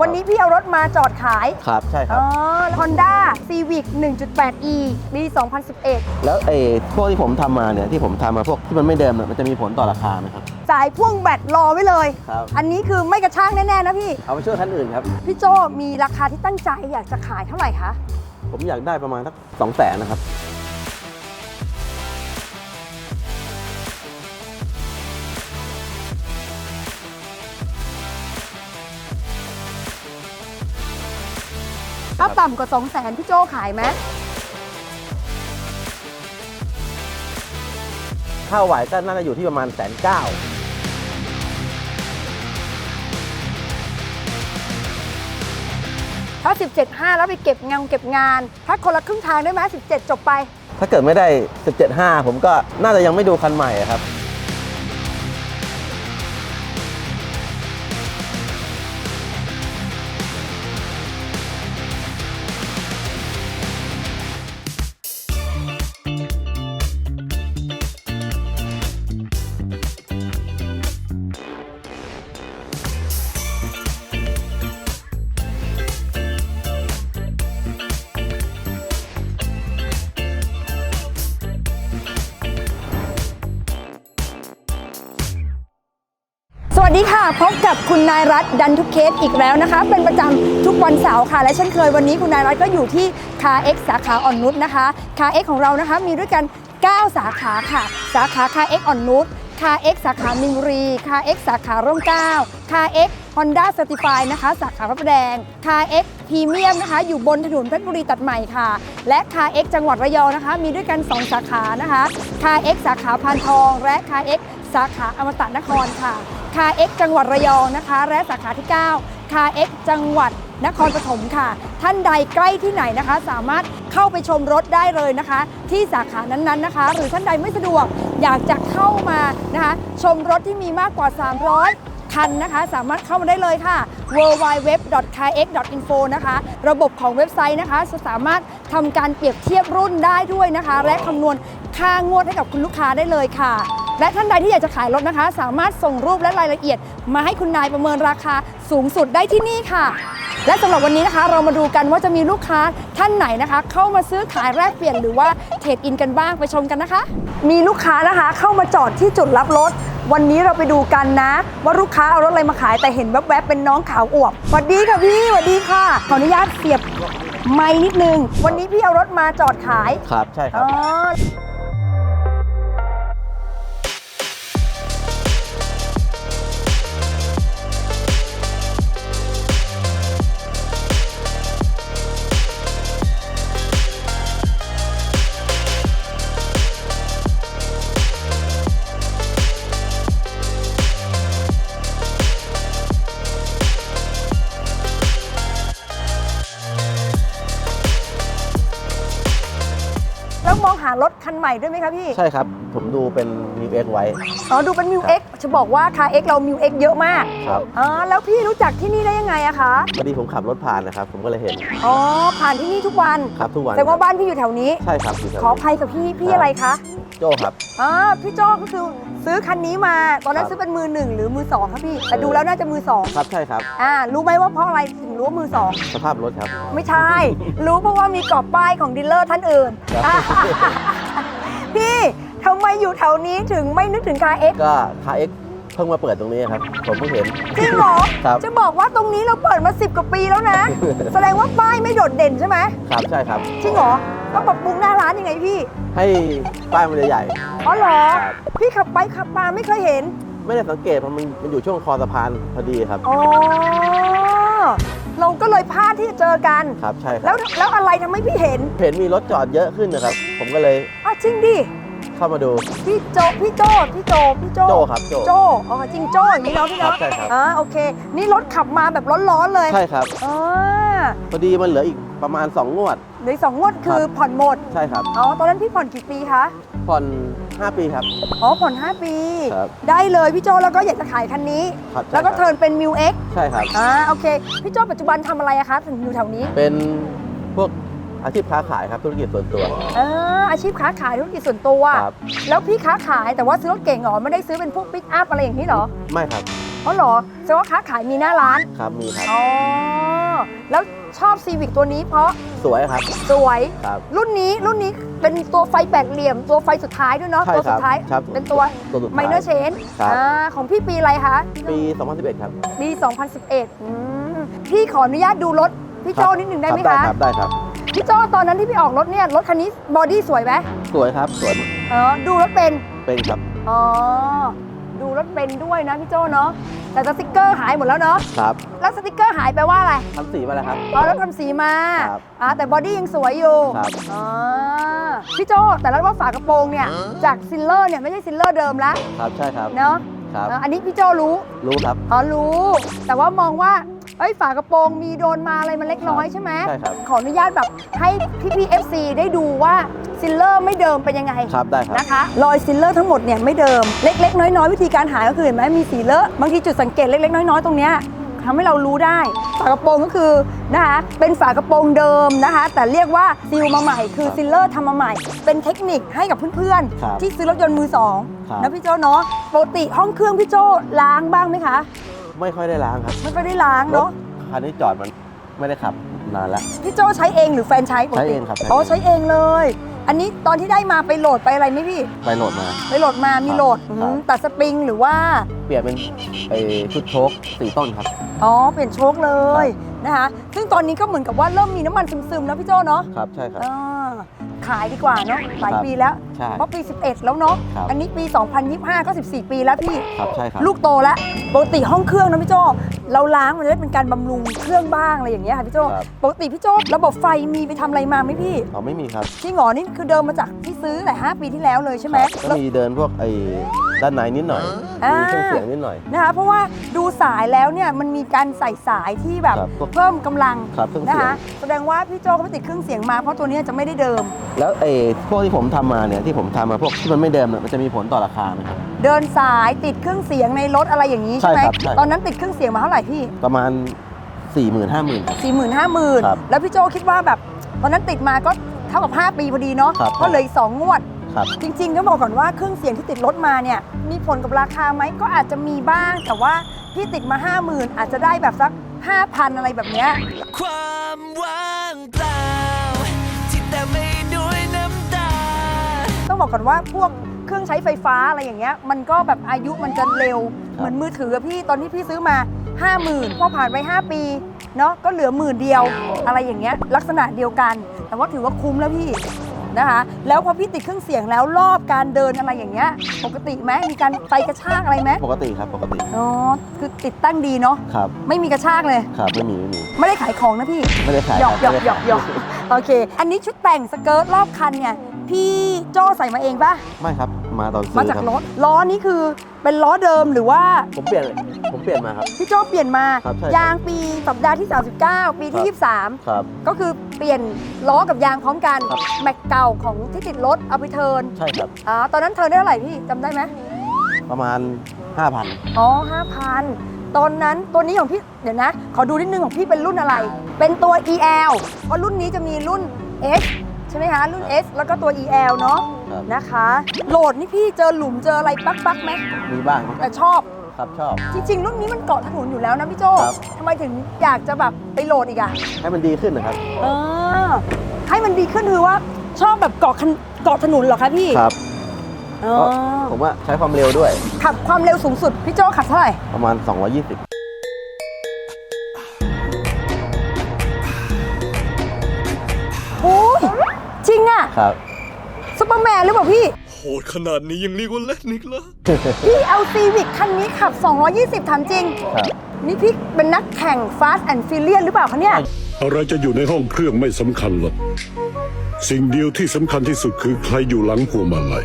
วันนี้พี่เอารถมาจอดขาย ครับใช่ครัอ๋บอ Honda Civic 1.8e ปี 2011 แล้วไอ้พวกที่ผมทำมาเนี่ยที่ผมทำมาพวกที่มันไม่เดิมเนี่ยมันจะมีผลต่อราคาไหมครับ สายพ่วงแบตรอไว้เลย ครับ อันนี้คือไม่กระช่างแน่ ๆ นะพี่ เอาไปช่วยท่านอื่นครับ พี่โจมีราคาที่ตั้งใจอยากจะขายเท่าไหร่คะ ผมอยากได้ประมาณสักสองแสนนะครับ ต่ำกว่า2 0 0 0 0 0พี่โจขายไหมถ้าไหวก็น่าจะอยู่ที่ประมาณแสนเก้าถ้า 17.5 แล้วไปเก็บงานเก็บงาน ถ้าคนละครึ่งทางได้ไหม17 จบไป ถ้าเกิดไม่ได้ 17.5 ผมก็น่าจะยังไม่ดูคันใหม่อะครับ วัสดีค่ะ พบกับคุณนายรัตดันทุกเคสอีกแล้วนะคะ เป็นประจำทุกวันเสาร์ค่ะ และเช่นเคยวันนี้คุณนายรัตก็อยู่ที่คาเอ็กสาขาอ่อนนุชนะคะคาเอ็กของเรานะคะมีด้วยกัน 9 สาขาค่ะ สาขาคาเอ็กอ่อนนุชคาเอ็กสาขามินบุรีคาเอ็กสาขาร่มเก้าคาเอ็กฮอนด้าเซอร์ติฟายนะคะ สาขาพระประแดงคาเอ็กพรีเมียมนะคะ อยู่บนถนนเพชรบุรีตัดใหม่ค่ะ และคาเอ็กจังหวัดระยองนะคะ มีด้วยกัน 2 สาขานะคะคาเอ็กสาขาพานทอง และคาเอ็กสาขาอมตะนครค่ะ คาเอ็กจังหวัดระยองนะคะ และสาขาที่ 9 คาเอ็กจังหวัดนครปฐมค่ะ ท่านใดใกล้ที่ไหนนะคะ สามารถเข้าไปชมรถได้เลยนะคะ ที่สาขานั้นๆนะคะ หรือท่านใดไม่สะดวกอยากจะเข้ามานะคะ ชมรถที่มีมากกว่า 300คันนะคะสามารถเข้ามาได้เลยค่ะ w w w k x i n f o นะคะ ระบบของเว็บไซต์นะคะจะสามารถทำการเปรียบเทียบรุ่นได้ด้วยนะคะ และคำนวณค่างวดให้กับคุณลูกค้าได้เลยค่ะ และท่านใดที่อยากจะขายรถนะคะ สามารถส่งรูปและรายละเอียด มาให้คุณนายประเมินราคาสูงสุดได้ที่นี่ค่ะ และสำหรับวันนี้นะคะ เรามาดูกันว่าจะมีลูกค้าท่านไหนนะคะ เข้ามาซื้อขายแลกเปลี่ยนหรือว่าเทรดอินกันบ้างไปชมกันนะคะ มีลูกค้านะคะเข้ามาจอดที่จุดรับรถ วันนี้เราไปดูกันนะ ว่าลูกค้าเอารถอะไรมาขายแต่เห็นแวบๆเป็นน้องขาวอวบสวัสดีค่ะพี่สวัสดีค่ะขออนุญาตเสียบไม้นิดนึง วันนี้พี่เอารถมาจอดขายครับใช่ครัอ๋บอ คันใหม่ด้วยไหมคะพี่ ใช่ครับ ผมดูเป็น New X ไว้ อ๋อ ดูเป็นมิวเอ็กจะบอกว่าคาเอ็กเรามิวเอ็กเยอะมากครับ อ๋อแล้วพี่รู้จักที่นี่ได้ยังไงอะคะ พอดีผมขับรถผ่านนะครับ ผมก็เลยเห็น อ๋อ ผ่านที่นี่ทุกวัน ครับทุกวันแต่ว่าบ้านพี่อยู่แถวนี้ ใช่ครับอยู่แถวขออนี้ภัยกับพี่ พี่ครับอะไรคะ โจ้ครับ อ๋อ พี่โจ้ก็คือซื้อคันนี้มา ตอนนั้นครับซื้อเป็นมือหนึ่งหรือมือสองครับพี่ แต่ดูแล้วน่าจะมือสองครับใช่ครับ อ่า รู้ไหมว่าเพราะอะไรถึงรู้ว่ามือสอง สภาพรถครับ ไม่ใช่ รู้เพราะว่ามีกรอบป้ายของดีลเลอร์ท่านอื่น ครับพี่ ทำไมอยู่แถวนี้ถึงไม่นึกถึงคาเอ็กก็คาเอ็กเพิ่งมาเปิดตรงนี้ครับ ผมเพิ่งเห็น จริงเหรอ ครับ จะบอกว่าตรงนี้เราเปิดมา 10 กว่าปีแล้วนะ แสดงว่าป้ายไม่โดดเด่นใช่ไหมครับใช่ครับ จริงเหรอต้องปรับปรุงหน้าร้านยังไงพี่ ให้ป้ายมันใหญ่อ๋อเหรอครับพี่ขับไปขับมาไม่เคยเห็น ๆไม่ได้สังเกตเพราะมันมันอยู่ช่วงคอสะพานพอดีครับ อ๋อ เราก็เลยพลาดที่จะเจอกัน ครับใช่คแล้รัวบแล้วอะไรทำให้พี่เห็น เห็นมีรถจอดเยอะขึ้นนะครับ ผมก็เลย อ้าวจริงดิ เข้ามาดู พี่โจพี่โจพี่โจพี่โจโจ้ครับโจ้โจอ๋อจริงโจอย่างนี้เนาะพี่เนาะครับใช่ครับ อ่าโอเค นี่รถขับมาแบบร้อนๆเลยใช่ครับอ่าพอดีมันเหลืออีกประมาณ 2 งวด เหลืออกสองงวดคือผ่อนหมดใช่ครับ อ๋อตอนนั้นพี่ผ่อนกี่ปีคะผ่อน 5 ปีครับ อ๋อผ่อน 5 ปี ครับ ได้เลยพี่โจแล้วก็อยากจะขายคันนี้ ครับใช่แล้วก็ครับเทิร์นเป็นมิวเอ็กใช่ครับ อ่าโอเค พี่โจปัจจุบันทำอะไรอะคะถึงอยู่แถวนี้ เป็นพวก อาชีพค้าขายครับธุรกิจส่วนตัวอ่าอาชีพค้าขายธุรกิจส่วนตัว ครับ แล้วพี่ค้าขายแต่ว่าซื้อรถเก่งเหรอไม่ได้ซื้อเป็นพวกปิกอัพอะไรอย่างนี้เหรอไม่ครับเพราะเหรอแสดงว่าค้าขายมีหน้าร้านครับมีครับ อ๋อแล้วชอบซีวิกตัวนี้เพราะสวยครับสวย ครับ รุ่นนี้รุ่นนี้เป็นตัวไฟแบกเหลี่ยม ตัวไฟสุดท้ายด้วยเนาะใช่ตัวสุดท้าย ครับเป็นตัวตัวสุดท้าย ไมเนอร์เชนครับ ของพี่ปีอะไรคะ ปี 2011 ครับปี 2011อืมพี่ขออนุญาตดูรถพี่โจนิดหนึ่งได้ไหมครัคะบได้ครับ พี่โจตอนนั้นที่พี่ออกรถเนี่ยรถคันนี้บอดี้สวยไหมสวยครับสวยเออดูรถเป็นเป็นครับอ๋อดูรถเป็นด้วยนะพี่โจเนาะแต่สติกเกอร์หายหมดแล้วเนาะครับแล้วสติกเกอร์หายไปลว่าอะไรทำสีมาแล้วครับอ๋อรถทำสีมาครับอ่าแต่บอดี้ยังสวยอยู่ครับอ๋อพี่โจแต่แล้วว่าฝากระโปรงเนี่ยจากซิลเลอร์เนี่ยไม่ใช่ซิลเลอร์เดิมแล้วครับใช่ครับเนาะครับเอออันนี้พี่โจรู้รู้ครับอ๋อรู้ แต่ว่ามองว่า เอ้ยฝากระโปรงมีโดนมาอะไรมันเล็กน้อยใช่ไหมใช่ครับ ขออนุญาตแบบให้พี่พีเอฟซีได้ดูว่าซิลเลอร์ไม่เดิมเป็นยังไงครับได้ครับ นะคะรอยซิลเลอร์ทั้งหมดเนี่ยไม่เดิมเล็ก ๆ น้อยๆวิธีการหาก็คือเห็นไหมมีสีเลอะบางทีจุดสังเกตเล็กๆน้อยๆตรงเนี้ยทำให้เรารู้ได้ ฝากระโปรงก็คือนะคะเป็นฝากระโปรงเดิมนะคะ แต่เรียกว่าซิลมาใหม่ คือครับซิลเลอร์ทำมาใหม่ เป็นเทคนิคให้กับเพื่อนครับๆที่ซื้อรถยนต์มือสองครับ นะพี่โจเนาะปกติห้องเครื่องพี่โจล้างบ้างไหมคะ ไม่ค่อยได้ล้างครับไม่ค่อยได้ล้างรถเนาะคันนี้จอดมันไม่ได้ขับนานแล้ว พี่โจใช้เองหรือแฟนใช้ปกติใช้เองครับใช้เอง อ๋อใช้เองเลย อันนี้ตอนที่ได้มาไปโหลดไปอะไรไหมพี่ ไปโหลดมา ไปโหลดมามีโหลดครับ อืมตัดสปริงหรือว่า เปลี่ยนเป็นไอชุดโชคสี่ต้นครับ อ๋อ เปลี่ยนโชคเลยนะคะ ซึ่งตอนนี้ก็เหมือนกับว่าเริ่มมีน้ำมันซึมๆแล้วพี่โจเนาะครับใช่ครับ อ่า ขายดีกว่าเนาะหลายครับปีแล้ว ใช่เพราะปี 11 แล้วเนาะ ครับอันนี้ปี 2025 ก็ 14 ปีแล้วพี่ ครับใช่ครับ ลูกโตแล้วปกติห้องเครื่องนะพี่โจเราล้างมันจะได้เป็นการบำรุงเครื่องบ้างอะไรอย่างเงี้ยค่ะพี่โจครับ ปกติพี่โจระบบไฟมีไปทำอะไรมาไหมพี่อ๋อไม่มีครับที่หงอนี่คือเดิมมาจากที่ซื้อแต่5ปีที่แล้วเลยใช่ไหมครับก็มีเดินพวกไอ้ ด้านในนิดหน่อย อ่ามี มีเครื่องเสียงนิดหน่อย นะคะเพราะว่าดูสายแล้วเนี่ยมันมีการใส่สายที่แบบครับพวกเพิ่มกำลังครับเครื่องนะเสียงคะแสดงว่าพี่โจก็ไม่ติดเครื่องเสียงมาเพราะตัวเนี้ยจะไม่ได้เดิม แล้วไอ้พวกที่ผมทำมาเนี่ยที่ผมทำมาพวกที่มันไม่เดิมเนี่ยมันจะมีผลต่อราคาไหมครับ เดินสายติดเครื่องเสียงในรถอะไรอย่างนี้ใช่ไหมใช่ครับใช่ ตอนนั้นติดเครื่องเสียงมาเท่าไหร่พี่ประมาณ 4 0 0 0 0 5 0 0 0 0ครับสี่หมื่นห้าหมื่นครับแล้วพี่โจคิดว่าแบบตอนนั้นติดมาก็เท่ากับ 5 ปีพอดีเนาะครับ ก็เหลยสองงวด ครับ จริงๆ ก็บอกก่อนว่าเครื่องเสียงที่ติดรถมาเนี่ย มีผลกับราคาไหมก็อาจจะมีบ้าง แต่ว่าพี่ติดมา 5 0,000 อาจจะได้แบบสัก 5,000 อะไรแบบเนี้ย ความว่างเปล่าที่เต็มไปด้วยน้ำตา ต้องบอกก่อนว่าพวกเครื่องใช้ไฟฟ้าอะไรอย่างเงี้ย มันก็แบบอายุมันจะเร็ว เหมือนมือถืออะพี่ตอนที่พี่ซื้อมา 50,000 พอผ่านไป 5 ปีเนาะก็เหลือหมื่นเดียวอะไรอย่างเงี้ยลักษณะเดียวกัน แต่ว่าถือว่าคุ้มแล้วพี่ นะคะ แล้วพอพี่ติดเครื่องเสียงแล้วรอบการเดินอะไรอย่างเงี้ย ปกติไหมมีการไฟกระชากอะไรไหมปกติครับปกติอ๋อคือติดตั้งดีเนาะครับไม่มีกระชากเลย ครับไม่มีไม่มีไม่ได้ขายของนะพี่ไม่ได้ขายหยอกครับหยอกไม่หยได้อกขายหยอกโอเค อันนี้ชุดแต่งสเกิร์ตรอบคันเนี่ยพี่โจใส่มาเองปะไม่ครับ มาตอนซื้มาอจากครับรถล้อนี้คือเป็นล้อเดิมหรือว่าผมเปลี่ยนผมเปลี่ยนมาครับ พี่โจเปลี่ยนมา ครับใช่ยางปีสัปดาห์ที่ 39 ปีที่ ครับ ครับ 23 ก็คือเปลี่ยนล้อกับยางพร้อมกัน ครับ แม็กเก่าของที่ติดรถเอาไปเทิร์นใช่ครับ อ่าตอนนั้นเทิร์นได้เท่าไหร่พี่จำได้ไหมประมาณ 5,000 อ๋อ5,000 ตอนนั้นตัวนี้ของพี่เดี๋ยวนะ ขอดูนิดนึงของพี่เป็นรุ่นอะไร เป็นตัว EL เพราะรุ่นนี้จะมีรุ่น S ใช่ไหมคะรุ่น S แล้วก็ตัว EL เนาะ ครับ นะคะ โหลดนี่พี่เจอหลุมเจออะไรปักปักๆไหมมีบ้างครับแต่ชอบ ครับชอบ จริง ๆ รุ่นนี้มันเกาะถนนอยู่แล้วนะพี่โจครับ ทำไมถึงอยากจะแบบไปโหลดอีกอะให้มันดีขึ้นนะครับ เออให้มันดีขึ้นคือว่าชอบแบบเกาะคันเกาะถนนเหรอคะพี่ครับอ๋อก็ผมว่าใช้ความเร็วด้วยขับความเร็วสูงสุดพี่โจขับเท่าไหร่ ประมาณ 220 โอ้ยจริงอะครับซุปเปอร์ แมนหรือเปล่าพี่ โหดขนาดนี้ยังเรียกว่าเล่นอีกเหรอพี่เอาซีวิกคันนี้ขับ 220ถามจริง ครับ นี่พี่เป็นนักแข่ง Fast and Furious หรือเปล่าคะเนี่ย อะไรจะอยู่ในห้องเครื่องไม่สำคัญหรอก สิ่งเดียวที่สำคัญที่สุดคือใครอยู่หลังพวงมาลัย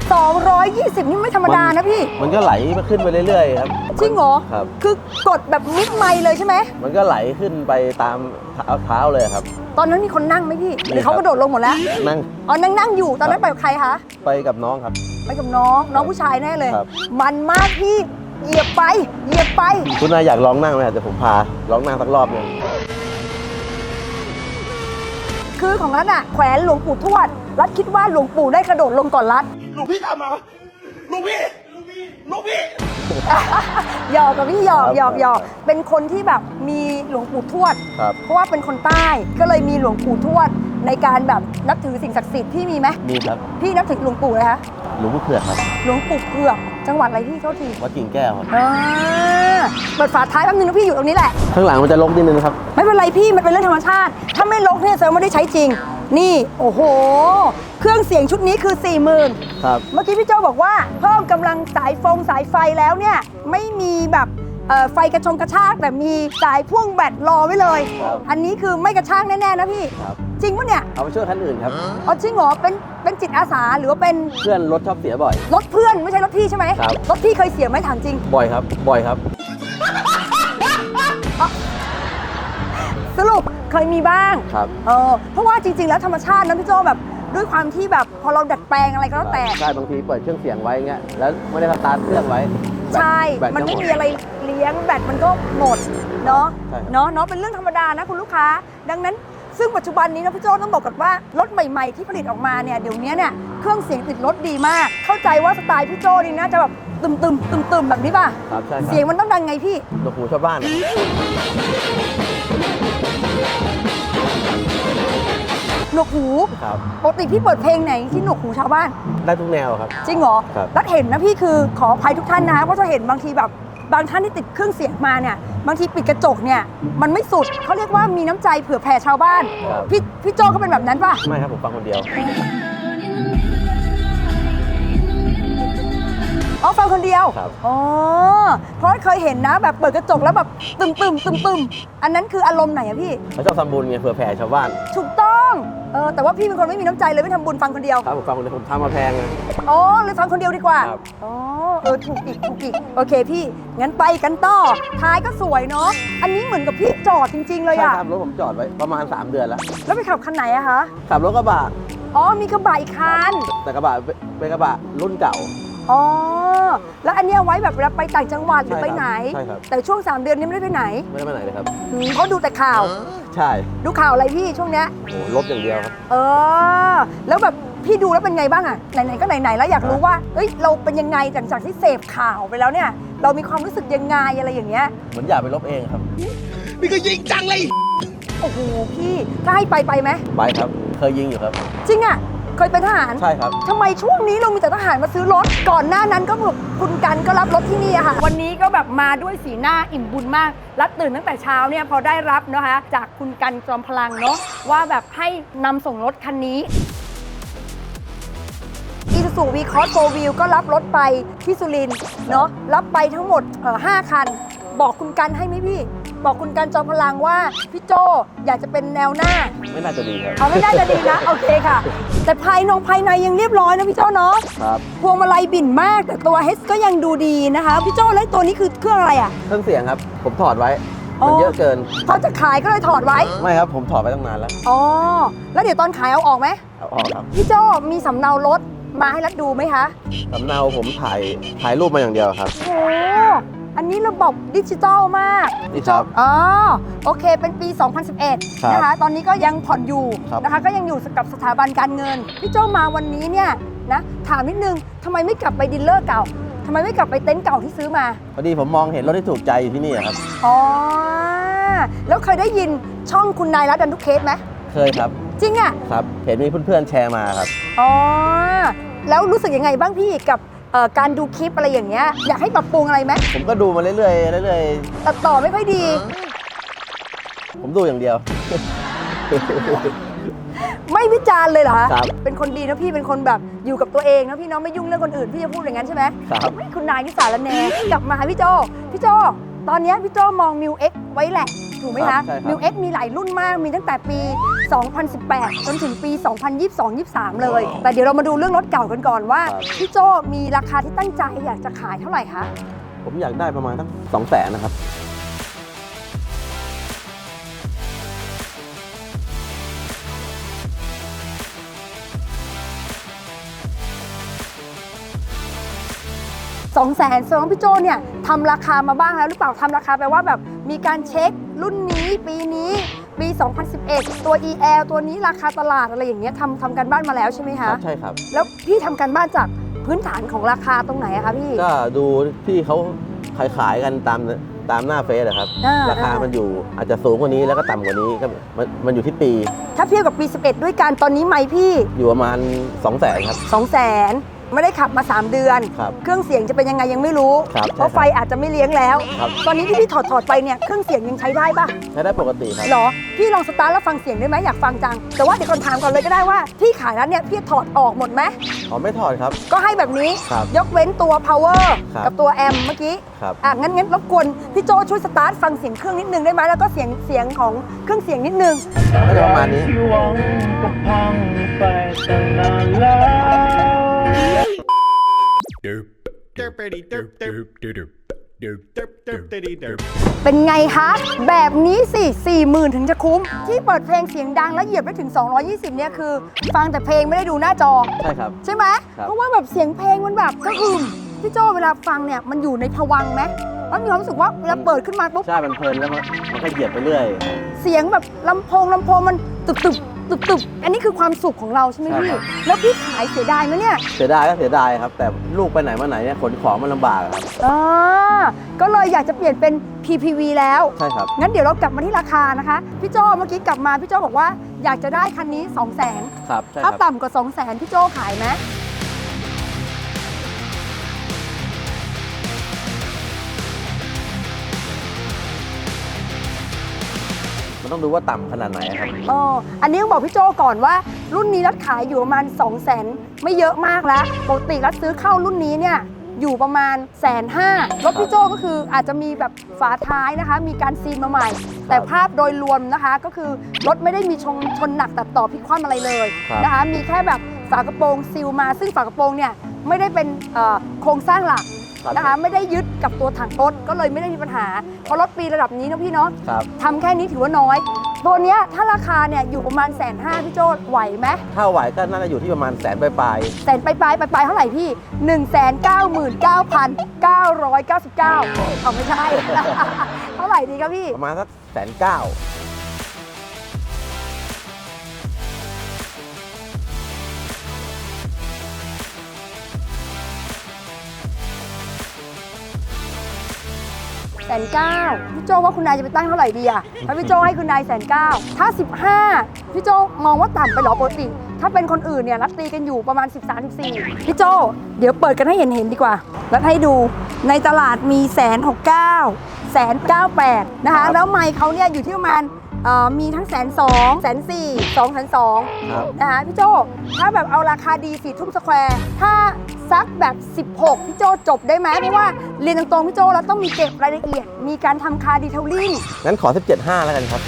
220 นี่ไม่ธรรมดานะพี่ มันก็ไหลมาขึ้นไปเรื่อยๆครับ จริงเหรอครับ คือกดแบบมิดไมล์เลยใช่ไหม มันก็ไหลขึ้นไปตามเท้าเท้าเลยครับ ตอนนั้นมีคนนั่งไหมพี่ หรือมีครับเขากระโดดลงหมดแล้ว นั่งอ๋อ นั่งนั่งอยู่ ตอนนั้นไปกับใครคะ ไปกับน้องครับ ไปกับน้อง น้องผู้ชายแน่เลย ครับ มันมากพี่ เหยียบไป เหยียบไป คุณนายอยากลองนั่งไหมเดี๋ยวผมพาลองนั่งสักรอบหนึง คือของรัฐอะแขวนหลวงปู่ทวด รัฐคิดว่าหลวงปู่ได้กระโดดลงก่อนรัฐ หลวงพี่ทำมาหลวงพี่หลวงพี่หลวงพี่หยอกกับพี่หยอกครับหยอกหยอกครับเป็นคนที่แบบมีหลวงปู่ทวด ครับ เพราะว่าเป็นคนใต้ก็เลยมีหลวงปู่ทวด ในการแบบนับถือสิ่งศักดิ์สิทธิ์พี่มีไหมมีครับพี่นับถือหลวงปู่เลยคะหลวงพ่อเผือกครับหลวงปู่เผือกจังหวัดอะไรพี่เท่าทีวัดกิ่งแก้วครับอ่าเปิดฝาท้ายแป๊บนึงนะพี่อยู่ตรงนี้แหละ ข้างหลังมันจะลกนิดนึงนะครับ ไม่เป็นไรพี่มันเป็นเรื่องธรรมชาติ ถ้าไม่ลกเนี่ยแสดงว่าไม่ได้ใช้จริง นี่โอ้โห เครื่องเสียงชุดนี้คือ4 0,000ครับ เมื่อกี้พี่โจบอกว่าเพิ่มกำลังสายฟงสายไฟแล้วเนี่ยไม่มีแบบเอ่อไฟกระชงกระชากแต่มีสายพ่วงแบตรอไว้เลยครับอันนี้คือไม่กระชากแน่ๆนะพี่ครับ จริงปะเนี่ยเอาไปช่วยคันอื่นครับ เอาจริงเหรอเป็นเป็นจิตอาสาหรือว่าเป็นเพื่อนรถชอบเสียบ่อย รถเพื่อนไม่ใช่รถพี่ใช่ไหมครับ รถพี่เคยเสียไหมถามจริง บ่อยครับ บ่อยครับ สรุปเคยมีบ้าง ครับเออเพราะว่าจริง ๆ แล้วธรรมชาตินะพี่โจแบบด้วยความที่แบบพอเราดัดแปลงอะไรก็แล้วแต่ ใช่บางทีเปิดเครื่องเสียงไว้เงี้ยแล้วไม่ได้สตาร์ทเครื่องไว้แบตใช่ แบตมันจะไม่หดมีอะไรเลี้ยงแบตมันก็หมดเนาะ ใช่ครับ เนาะเนาะเป็นเรื่องธรรมดานะคุณลูกค้า ดังนั้น ซึ่งปัจจุบันนี้นะพี่โจต้องบอกกันว่ารถใหม่ๆ ที่ผลิตออกมาเนี่ยเดี๋ยวนี้เนี่ยเครื่องเสียงติดรถดีมาก เข้าใจว่าสไตล์พี่โจนี่น่าจะแบบตึมๆตึมๆแบบนี้ป่ะ ครับใช่ครับเสียงมันต้องดังไงพี่หลวงปู่ชาวบ้าน หนวกหูครับ ปกติพี่เปิดเพลงไหนที่หนวกหูชาวบ้าน ได้ทุกแนวครับ จริงเหรอครับ รัดเห็นนะพี่คือขออภัยทุกท่านนะเพราะจะเห็นบางทีแบบ บางท่านที่ติดเครื่องเสียงมาเนี่ยบางทีปิดกระจกเนี่ยมันไม่สุดเขาเรียกว่ามีน้ำใจเผื่อแผ่ชาวบ้าน ครับ พี่พี่โจก็เป็นแบบนั้นป่ะ ไม่ครับผมฟังคนเดียว อ๋อฟังคนเดียว ครับ อ๋อ เพราะเคยเห็นนะแบบเปิดกระจกแล้วแบบตึมตึมตึมตึมอันนั้นคืออารมณ์ไหนอะพี่ เขาชอบทำบุญไงเผื่อแผ่ชาวบ้าน ถูกต้อง เออแต่ว่าพี่เป็นคนไม่มีน้ำใจเลยไม่ทำบุญฟังคนเดียว ครับผมฟังคนเดียวผมทำมาแพงไงอ๋อเลยฟังคนเดียวดีกว่า ครับ อ๋อ เออ ถูกอีก ถูกอีก โอเคพี่ งั้นไปกันต่อ ท้ายก็สวยเนาะ อันนี้เหมือนกับพี่จอดจริง ๆ เลยใช่อะครับรถผมจอดไว้ประมาณ 3 เดือนแล้ว แล้วไปขับคันไหนอะคะ ขับรถกระบะ อ๋อ มีกระบะอีกคัน แต่กระบะเป็นเป็นกระบะรุ่นเก่า อ๋อ แล้วอันเนี้ยไว้แบบเวลาไปต่างจังหวัดหรือใช่ไปครับไหน ใช่ครับ แต่ช่วง 3 เดือนนี้ไม่ได้ไปไหนไม่ได้ไปไหนเลยครับ อืมเขาดูแต่ข่าว ใช่ดูข่าวอะไรพี่ช่วงเนี้ย โอ้ลบอย่างเดียวครับ เออ แล้วแบบพี่ดูแล้วเป็นไงบ้างอะไหนๆก็ไหนๆแล้วอยากรู้ว่า เอ้ยเราเป็นยังไงหลังจากที่เสพข่าวไปแล้วเนี่ย เรามีความรู้สึกยังไงอะไรอย่างเงี้ย เหมือนอยากไปลบเองครับโอ้โหพี่ถ้าให้ไปไปไหมไปครับ เคยยิงอยู่ครับ จริงอะ เคยเป็นทหารใช่ครับ ทำไมช่วงนี้เรามีแต่ทหารมาซื้อรถ ก่อนหน้านั้นก็แบบคุณกันก็รับรถที่นี่อะค่ะ วันนี้ก็แบบมาด้วยสีหน้าอิ่มบุญมาก รัดตื่นตั้งแต่เช้าเนี่ยพอได้รับนะคะ จากคุณกันจอมพลังเนาะว่าแบบให้นำส่งรถคันนี้ อีซูซูวีคอร์สโฟวิวก็รับรถไปที่สุรินทร์เนาะรับไปทั้งหมดเอ่อ5คัน บอกคุณกันให้ไหมพี่ บอกคุณกันจอมพลังว่าพี่โจอยากจะเป็นแนวหน้า ไม่น่าจะดีครับ เอาไม่ได้จะดีนะ โอเคค่ะ แต่ภายนองภายในยังเรียบร้อยนะพี่โจเนาะครับ พวงมาลัยบิ่นมากแต่ตัวเฮสก็ยังดูดีนะคะพี่โจแล้วตัวนี้คือเครื่องอะไรอะ เครื่องเสียงครับ ผมถอดไว้อ๋อมันเยอะเกิน เขาจะขายก็เลยถอดไว้ ไม่ครับ ผมถอดไว้ตั้งนานแล้ว อ๋อ แล้วเดี๋ยวตอนขายเอาออกไหมเอาออกครับ พี่โจมีสำเนารถมาให้รัดดูไหมคะ สำเนาผมถ่ายถ่ายรูปมาอย่างเดียวครับ โอ้ อันนี้ระบบดิจิตอลมากนี่ครับ อ๋อโอเค เป็นปี 2011 นะคะ ตอนนี้ก็ยังผ่อนอยู่ครับ นะคะ ก็ยังอยู่กับสถาบันการเงิน พี่โจมาวันนี้เนี่ยนะ ถามนิดนึงทำไมไม่กลับไปดีลเลอร์เก่าทำไมไม่กลับไปเต็นท์เก่าที่ซื้อมา พอดีผมมองเห็นรถที่ถูกใจอยู่ที่นี่ครับ อ๋อ แล้วเคยได้ยินช่องคุณนายรัตดันทุกเคสไหมเคยครับ จริงอะครับ เห็นมีเพื่อนๆแชร์มาครับ อ๋อ แล้วรู้สึกยังไงบ้างพี่กับ เอ่อการดูคลิปอะไรอย่างเงี้ยอยากให้ปรับปรุงอะไรไหมผมก็ดูมาเรื่อยๆเรื่อยตัดต่อไม่ค่อยดี ๆผมดูอย่างเดียว ไม่วิจารณ์เลยเหรอคะครับเป็นคนดีนะพี่เป็นคนแบบอยู่กับตัวเองนะพี่เน้องไม่ยุ่งเรื่องคนอื่นพี่จะพูดอย่างนั้นใช่ไหมครับ คุณนายนิสาละแนกลับมาหาพี่โจพี่โจ ตอนเนี้ยพี่โจมองมิวเอ็กไว้แหละ ถูกไหมครัคะ บใช่ครับมิวเอ็กมีหลายรุ่นมาก มีตั้งแต่ปี 2018 จนถึงปี 2022-23 เลย แต่เดี๋ยวเรามาดูเรื่องรถเก่ากันก่อนว่าพี่โจมีราคาที่ตั้งใจอยากจะขายเท่าไหร่คะ ผมอยากได้ประมาณตั้งสองแสนนะครับ 2 0 0แสนแสดงว่าพี่โจเนี่ย ทำราคามาบ้างแล้วหรือเปล่าทำราคาแปลว่าแบบมีการเช็ครุ่นนี้ปีนี้ปี 2011 ตัว EL ตัวนี้ราคาตลาดอะไรอย่างเงี้ยทำทำกันบ้านมาแล้วใช่ไหมคคะรับใช่ครับ แล้วพี่ทำการบ้านจากพื้นฐานของราคาตรงไหนอะคะพี่ ก็ดูที่เขาขายขายๆกันตามตามหน้าเฟซนะครับ อ่า ราคามันอยู่อาจจะสูงกว่านี้แล้วก็ต่ำกว่านี้ก็มันมันอยู่ที่ปีถ้าเทียบกับปี 11 ด้วยกันตอนนี้ไหมพี่ อยู่ประมาณ2 0 0แสนครับ 2 0 0แสน ไม่ได้ขับมา 3 เดือน ครับเครื่องเสียงจะเป็นยังไงยังไม่รู้ ครับเพราะใช่ครับไฟอาจจะไม่เลี้ยงแล้ว ครับ ตอนนี้ที่พี่ถอดถอดไปเนี่ยเครื่องเสียงยังใช้ได้ปะใช้ได้ปกติครับ หรอ พี่ลองสตาร์ทแล้วฟังเสียงได้ไหมอยากฟังจัง แต่ว่าเดี๋ยวก่อนถามก่อนเลยก็ได้ว่าที่ขายแล้วเนี่ยพี่ถอดออกหมดไหม อ๋อไม่ถอดครับ ก็ให้แบบนี้ ครับยกเว้นตัว power ครับ กับตัวแอมเมื่อกี้ ครับอะงั้นงั้นรบกวนพี่โจช่วยสตาร์ทฟังเสียงเครื่องนิดนึงได้ไหมแล้วก็เสียงเสียงของเครื่องเสียงนิดนึง ก็จะประมาณนี้ ที่หวังก็พังไปตั้งนานแล้ว เป็นไงคะ แบบนี้สิ40,000 ถึงจะคุ้ม ที่เปิดเพลงเสียงดังแล้วเหยียบได้ถึง 220 เนี่ยคือ ฟังแต่เพลงไม่ได้ดูหน้าจอ ใช่ครับ ใช่ไหมเพราะว่าแบบเสียงเพลงมันแบบก็กึมพี่โจเวลาฟังเนี่ยมันอยู่ในผวังค์ไหมแล้วมีความรู้สึกว่าเวลาเปิดขึ้นมาปุ๊บ ใช่มันเพลินแล้วมันมัก็เหยียบไปเรื่อย เสียงแบบลำโพงลำโพงมันตึบตึบ ตึบตึบอันนี้คือความสุขของเราใช่ไหมใช่พี่ ครับ แล้วพี่ขายเสียดายไหมเนี่ยเสียดายก็เสียดายครับ แต่ลูกไปไหนมาไหนเนี่ยขนของมันลำบากครับอ่าก็เลยอยากจะเปลี่ยนเป็น PPV แล้ว ใช่ครับ งั้นเดี๋ยวเรากลับมาที่ราคานะคะ พี่โจเมื่อกี้กลับมาพี่โจบอกว่าอยากจะได้คันนี้ 2 0 0 0 0นครับใช่คถ้ารับต่ำกว่า 2 0 0 0 0นพี่โจขายไหม ต้องดูว่าต่ำขนาดไหนครับอ๋ออันนี้ต้องบอกพี่โจก่อนว่ารุ่นนี้รัดขายอยู่ประมาณ 2 0 0 0 0นไม่เยอะมากแล้วปกติรัดซื้อเข้ารุ่นนี้เนี่ยอยู่ประมาณแสนห้ารถพี่โจก็คืออาจจะมีแบบฝาท้ายนะคะ มีการซีนมาใหม่ แต่ภาพโดยรวมนะคะ ก็คือรถไม่ได้มีชนชนหนักตัดต่อพลิกคว่ำอะไรเลยครับ นะคะ มีแค่แบบฝากระโปรงซีลมา ซึ่งฝากระโปรงเนี่ยไม่ได้เป็นเอ่อโครงสร้างหลักครับ นะคะ ไม่ได้ยึดกับตัวถังรถก็เลยไม่ได้มีปัญหา เพราะรถปีระดับนี้นะพี่เนาะครับทำแค่นี้ถือว่าน้อย ตัวเนี้ยถ้าราคาเนี่ยอยู่ประมาณแสนห้าพี่โจไหวไหมถ้าไหวก็น่าจะอยู่ที่ประมาณแสนปลายแสนปลายปลายปลายปลายเท่าไหร่พี่1 9 9 9 9 9 9เอาไม่ใช่ เท่าไหร่ดีครับพี่ๆประมาณสักแสนเก้า แสนเก้าพี่โจว่าคุณนายจะไปตั้งเท่าไหร่ดีอะถ้าพี่โจให้คุณนายแสนเก้าถ้า 15 พี่โจมองว่าต่ำไปเหรอปกติ ถ้าเป็นคนอื่นเนี่ยรัดตีกันอยู่ประมาณ 13 14พี่โจเดี๋ยวเปิดกันให้เห็นเห็นๆดีกว่า แล้วให้ดูในตลาดมีแสนหกเก้าแสนเก้าแปดนะคะ แล้วไมค์เขาเนี่ยอยู่ที่ประมาณ เอ่อมีทั้งแสนสองแสนสี่สองแสนสองครับ นะคะพี่โจถ้าแบบเอาราคาดีสี่ทุ่มสแควร์ถ้าซักแบบ 16 พี่โจจบได้ไหมเพราะว่าเรียนตรงๆพี่โจเราต้องมีเก็บรายละเอียด มีการทำคาดีเทลลิ่ง งั้นขอ 17.5 แล้วกันครับ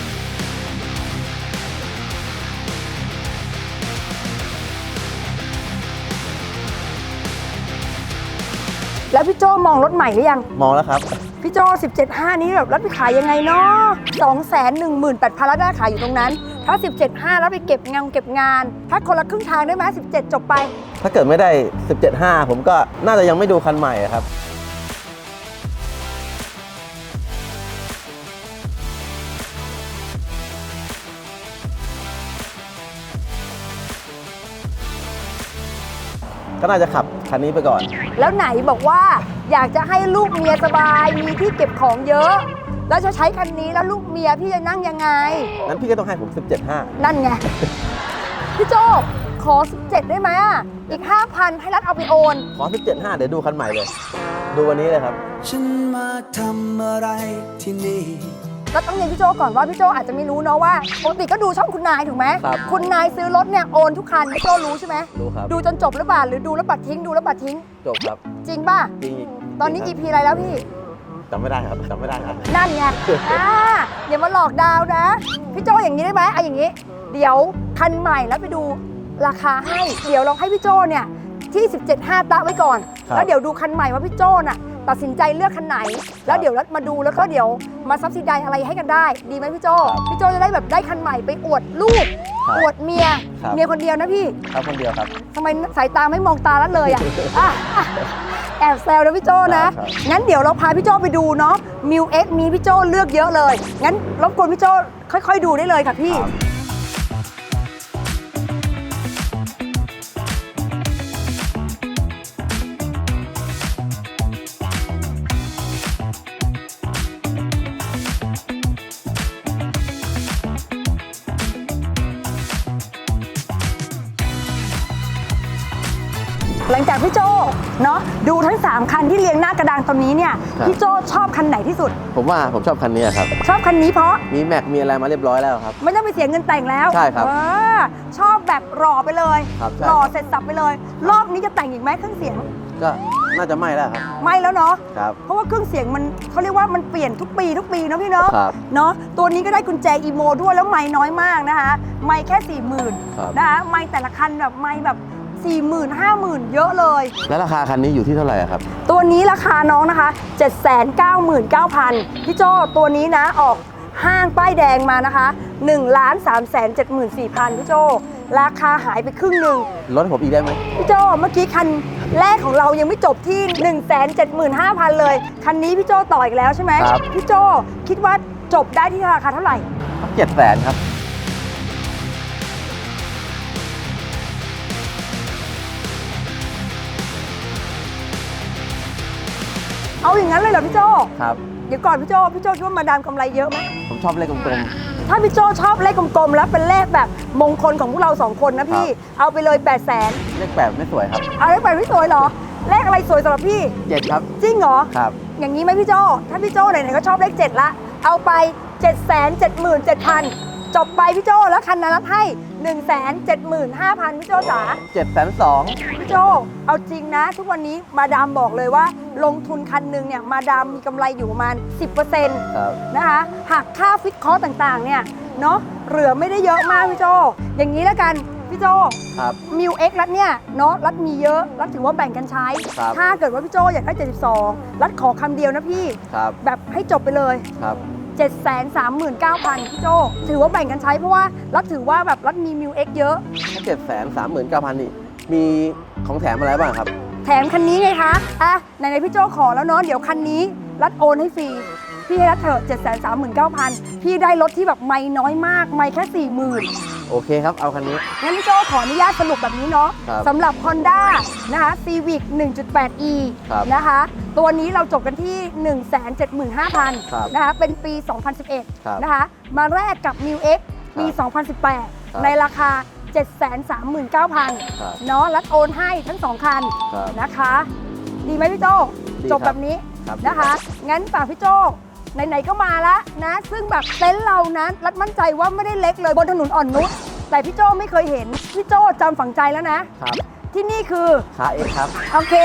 แล้วพี่โจมองรถใหม่หรือยัง มองแล้วครับ พี่โจ17.5 นี้แบบรถไปขายยังไงเนาะ2 1 8 0 0 0แล้วได้ขายอยู่ตรงนั้น ถ้า 17.5 แล้วไปเก็บงานเก็บงาน ถ้าคนละครึ่งทางได้ไหม17 จบไป ถ้าเกิดไม่ได้ 17.5 ผมก็น่าจะยังไม่ดูคันใหม่อะครับ ก็น่าจะขับคันนี้ไปก่อน แล้วไหนบอกว่าอยากจะให้ลูกเมียสบาย มีที่เก็บของเยอะ แล้วจะใช้คันนี้แล้วลูกเมียพี่จะนั่งยังไงงั้นพี่ก็ต้องให้ผม 17.5 นั่นไง พี่โจขอ 17 ได้ไหมอะอีก 5,000ให้รัฐเอาไปโอน ขอ 17.5 เดี๋ยวดูคันใหม่เลย ดูวันนี้เลยครับ ฉันมาทำอะไรที่นี่ ก็ต้องเรียนพี่โจก่อนว่าพี่โจอาจจะไม่รู้เนาะว่าปกติก็ดูช่องคุณนายถูกไหมครับคุณนายซื้อรถเนี่ยโอนทุกคันพี่โจรู้ใช่ไหมรู้ครับ ดูจนจบหรือเปล่าหรือดูแล้วบัตรทิ้งดูแล้วบัตรทิ้ง จบครับจริงป่ะ จริงตอนนี้จริง EP อะไรแล้วพี่ จำไม่ได้ครับจำไม่ได้ครับ นั่นไง อ่าอย่ามาหลอกดาวนะ พี่โจอย่างนี้ได้ไหมเอาอย่างนี้ เดี๋ยวคันใหม่แล้วไปดูราคาให้ เดี๋ยวเราให้พี่โจเนี่ยที่ 17.5ตะไว้ก่อน ครับ แล้วเดี๋ยวดูคันใหม่ว่าพี่โจน่ะ ตัดสินใจเลือกคันไหน แล้วเดี๋ยวมาดูแล้วก็เดี๋ยวมาซับซิไดอะไรให้กันได้ ดีไหมพี่โจครับพี่โจจะได้แบบได้คันใหม่ไปอวดลูก ครับอวดเมีย ครับ เมียคนเดียวนะพี่ครับคนเดียวครับ ทำไมสายตาไม่มองตาลัดเลยอะอะอะแอบแซวนะพี่โจนะครับ งั้นเดี๋ยวเราพาพี่โจไปดูเนาะมิวเอ็กมีพี่โจเลือกเยอะเลยงั้นรบกวนพี่โจค่อย ๆ ดูได้เลยค่ะพี่ ที่เรียงหน้ากระดานตรงนี้เนี่ยครับ พี่โจชอบคันไหนที่สุด ผมว่าผมชอบคันนี้ครับ ชอบคันนี้เพราะมีแม็กมีอะไรมาเรียบร้อยแล้วครับ ไม่ต้องไปเสียเงินแต่งแล้วใช่ครับเออชอบแบบหล่อไปเลยครับใช่ หล่อครับเสร็จสับไปเลย รอบนี้จะแต่งอีกไหมเครื่องเสียงก็น่าจะไม่แล้วครับไม่แล้วเนาะครับ เพราะว่าเครื่องเสียงมันเขาเรียกว่ามันเปลี่ยนทุกปีทุกปีเนาะพี่เนาะครับเนาะตัวนี้ก็ได้กุญแจอีโมด้วยแล้วไม่น้อยมากนะคะ ไม่แค่4ี่หมื่นครับ นะคะไม่แต่ละคันแบบไม่แบบ 4ี่หมื่นห้าหมื่นเยอะเลย แล้วราคาคันนี้อยู่ที่เท่าไหร่อะครับ ตัวนี้ราคาน้องนะคะ 799,000พี่โจตัวนี้นะออกห้างป้ายแดงมานะคะ1ล้าน3 7 4 0 0 0พี่โจราคาหายไปครึ่งหนึ่งรถให้ผมอีกได้ไหม พี่โจเมื่อกี้คันแรกของเรายังไม่จบที่ 1 7 5 0 0 0 เลย คันนี้พี่โจต่ออีกแล้วใช่ไหมครับ พี่โจคิดว่าจบได้ที่ราคาเท่าไหร่ เจ็ดแสนครับ เอาอย่างนั้นเลยเหรอพี่โจครับ เดี๋ยวก่อนพี่โจพี่โจคิดว่ามาดามกำไรเยอะไหมผมชอบเลขกลม ถ้าพี่โจชอบเลขกลมๆแล้วเป็นเลขแบบมงคลของพวกเราสองคนนะพี่เอาไปเลย8 0 0 0 0 0ๆเลขแปดไม่สวยครับเอาเลขแปดไม่สวยเหรอ เลขอะไรสวยสำหรับพี่ เจ็ดครับ จริงเหรอ ครับ อย่างนี้ไหมพี่โจถ้าพี่โจไหนๆก็ชอบเลขเจ็ดละ เอาไป 7 7 7 7 0 0 0 จบไปพี่โจแล้วคันนั้นรับให้ 1 7 5 0 0 0พี่โจจ๋าเจ็ดแสนสองพี่โจเอาจริงนะ ทุกวันนี้มาดามบอกเลยว่า ลงทุนคันหนึ่งเนี่ยมาดามมีกำไรอยู่ประมาณ 10%ครับ นะคะหักค่าฟิกคอร์สต่างๆเนี่ยเนาะเหลือไม่ได้เยอะมากพี่โจ อย่างนี้แล้วกันพี่โจ ครับ มิวเอ็กรัดเนี่ยเนาะรัดมีเยอะรัดถือว่าแบ่งกันใช้ ครับ ถ้าเกิดว่าพี่โจอยากได้ 72 รัดขอคำเดียวนะพี่ ครับ แบบให้จบไปเลย ครับ 739,000พี่โจถือว่าแบ่งกันใช้เพราะว่ารัดถือว่าแบบรัดมีมิวเอ็กเยอะ ถ้าเจ็ดแสนสามหมื่นเก้าพันนี่ มีของแถมอะไรบ้างครับ แถมคันนี้ไงคะ อะไหนๆพี่โจขอแล้วเนาะเดี๋ยวคันนี้ รัดโอนให้ฟรี พี่ให้รัดเถอะ739,000 พี่ได้รถที่แบบไม่น้อยมาก ไม่แค่ 40,000 โอเคครับ เอาคันนี้ งั้นพี่โจขออนุญาตสรุปแบบนี้เนาะครับสำหรับ Honda นะคะ Civic 1.8e ครับนะคะ ตัวนี้เราจบกันที่ ครับ175,000นะคะเป็นปี ครับ2011 นะคะ มาแรกกับ m i X ปี ครับ2018 ในราคา739,000ครับเนาะรัดโอนให้ทั้งสองคันครับ นะคะ ดีไหมพี่โจ ดีจบครับแบบนี้ครับ นะคะ งั้นฝากพี่โจ ไหนๆก็มาแล้วนะ ซึ่งแบบเต็นท์เรานั้นรัดมั่นใจว่าไม่ได้เล็กเลยบนถนนอ่อนนุชแต่พี่โจไม่เคยเห็น พี่โจจำฝังใจแล้วนะ ครับที่นี่คือคาเอ็กครับ โอเค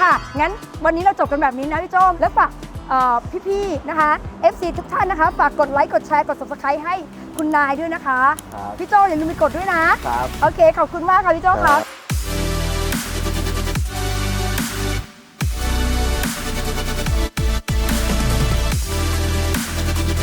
ค่ะ งั้นวันนี้เราจบกันแบบนี้นะพี่โจแล้วฝากเอ่อพี่ๆนะคะ FC ทุกท่านนะคะ ฝากกดไลค์กดแชร์กด subscribe ให้คุณนายด้วยนะคะครับพี่โจอย่าลืมไปกดด้วยนะครับโอเค ขอบคุณมากค่ะพี่โจครับ